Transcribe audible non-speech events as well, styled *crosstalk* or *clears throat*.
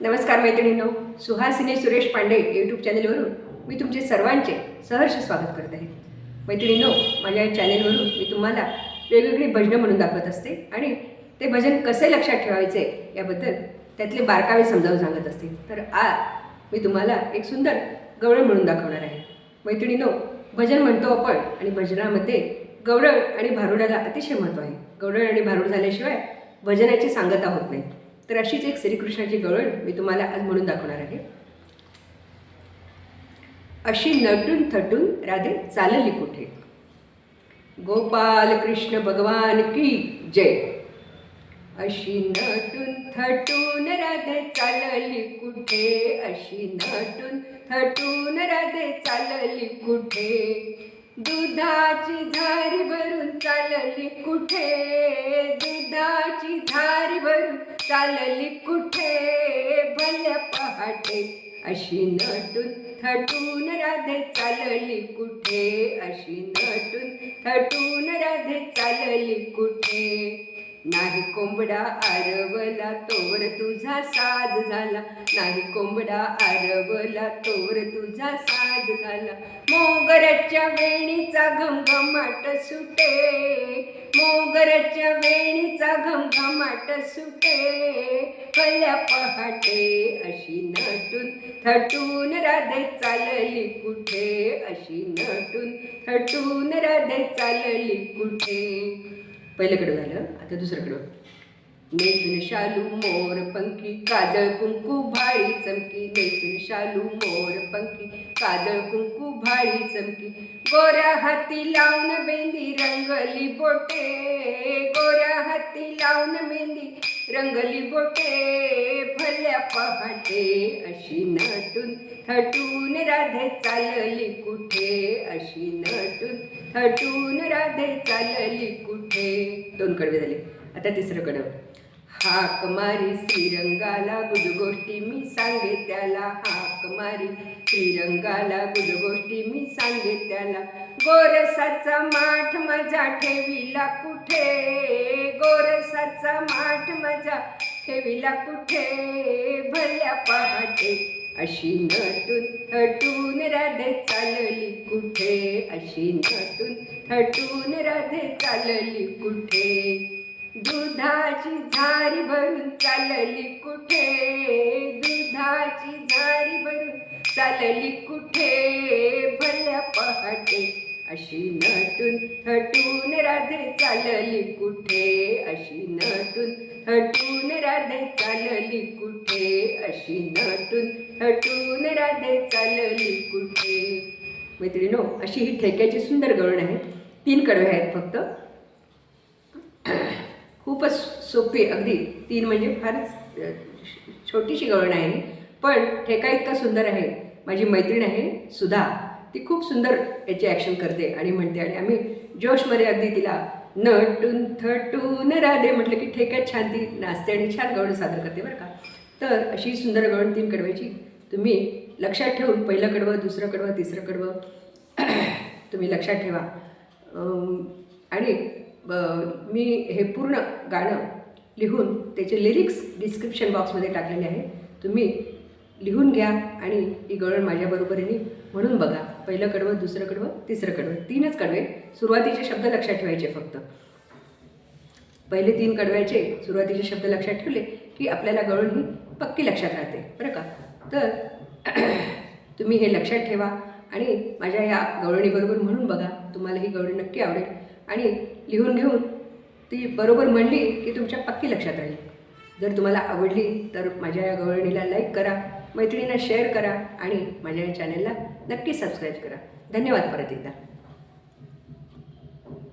नमस्कार मैत्रिणींनो सुहासिनी सुरेश पांडे यूट्यूब चॅनेलवरून मी तुमचे सर्वांचे सहर्ष स्वागत करत आहे. मैत्रिणींनो माझ्या या चॅनेलवरून मी तुम्हाला वेगवेगळी भजनं म्हणून दाखवत असते आणि ते भजन कसे लक्षात ठेवायचे याबद्दल त्यातले बारकावे समजावून सांगत असते. तर आज मी तुम्हाला एक सुंदर गवळण म्हणून दाखवणार आहे. मैत्रिणींनो भजन म्हणतो आपण आणि भजनामध्ये गवळण आणि भारुडाला अतिशय महत्त्व आहे. गवळण आणि भारुड झाल्याशिवाय भजनाची सांगता होत नाही. तर अशीच एक श्रीकृष्णाची गवळ मी तुम्हाला आज म्हणून दाखवणार आहे. अशी नटून थटून राधे चालली कुठे? गोपाल कृष्ण भगवान की जय. अशी नटून थटून राधे चालली कुठे? अशी नटून थटून राधे चालली कुठे? दुधाची झारी भरून चालली कुठे? चालली कुठे? भल्या पहाटे. अशी नटून थटून राधे चालली कुठे? अशी नटून थटून राधे चालली कुठे? नाही कोंबडा आरवला तोवर तुझा साज झाला. नाही कोंबडा आरवला तोवर तुझा साज झाला. मोगऱ्याच्या वेणीचा घमघमाट सुटे. मोगऱ्याच्या वेणीचा घमघमाट सुटे. कल्या पहाटे अशी नटून थटून राधे चालली कुठे? अशी नटून थटून राधे चालली कुठे? पहिल्याकडे झालं आता दुसऱ्याकडं नेसून शालू मोर पंखी काजळ कुंकू भाळी चमकी. नेसून शालू मोर पंखी काजळ कुंकू भाळी चमकी. गोऱ्या हाती लावून मेहंदी रंगली बोटे. गोऱ्या हाती लावून मेहंदी रंगली बोटे. भल्या पहाटे अशी नटून थटून राधे चालली कुठे? अशी नटून हटून राधे चालली कुठे? दोन कडवे झाले. आता तिसरं कडव. हाक मारी श्रीरंगाला गुजगोष्टी मी सांगे त्याला. हाक मारी श्रीरंगाला गुजगोष्टी मी सांगे त्याला. गोरसाचा माठ मजा ठेविला कुठे? गोरसाचा माठ मजा ठेविला कुठे? भल्या पहाटे अशी नटून थटून राधे चालली कुठे? अशी नटून थटून राधे चालली कुठे? दुधाची झारी भरून चालली कुठे? दुधाची झारी भरून चालली कुठे? भल्या पहाटे अशी नटून थटून राधे चालली कुठे? अशी नटून हटून राधे चालली कुठे? अशी नटून हटून राधे चालली कुठे? मैत्रिणो अशी ही ठेक्याची सुंदर गळण आहे. तीन कडवे आहेत फक्त. खूपच सोपी अगदी तीन म्हणजे फारच छोटीशी गवळण आहे पण ठेका इतका सुंदर आहे. माझी मैत्रीण आहे सुधा. ती खूप सुंदर याची ॲक्शन करते आणि म्हणते आणि आम्ही जोशमध्ये अगदी तिला नटून थटून राधे म्हटलं की ठेक्यात छान ती नाचते आणि छान गवण सादर करते बरं का. तर अशी सुंदर गवण तीन कडव्याची तुम्ही लक्षात ठेवून पहिलं कडवं दुसरं कडवं तिसरं कडवं *clears throat* तुम्ही लक्षात ठेवा. आणि ब- मी हे पूर्ण गाणं लिहून त्याचे लिरिक्स डिस्क्रिप्शन बॉक्समध्ये टाकलेले आहे. तुम्ही लिहून घ्या आणि ही गवळण माझ्याबरोबरीने म्हणून बघा. पहिलं कडवं दुसरं कडवं तिसरं कडवं. तीनच कडवे सुरुवातीचे शब्द लक्षात ठेवायचे फक्त. पहिले तीन कडव्याचे सुरुवातीचे शब्द लक्षात ठेवले की आपल्याला गळून ही पक्की लक्षात राहते. बरं का? तर *clears throat* तुम्ही हे लक्षात ठेवा आणि माझ्या या गवळणीबरोबर म्हणून बघा. तुम्हाला ही गवळणी नक्की आवडेल. आणि लिहून घेऊन ती बरोबर म्हणली की तुमच्या पक्की लक्षात राहील. जर तुम्हाला आवडली तर माझ्या या गवळणीला लाईक करा मैत्रिणींना शेअर करा आणि माझ्या या चॅनेलला नक्की सबस्क्राईब करा. धन्यवाद परत एकदा.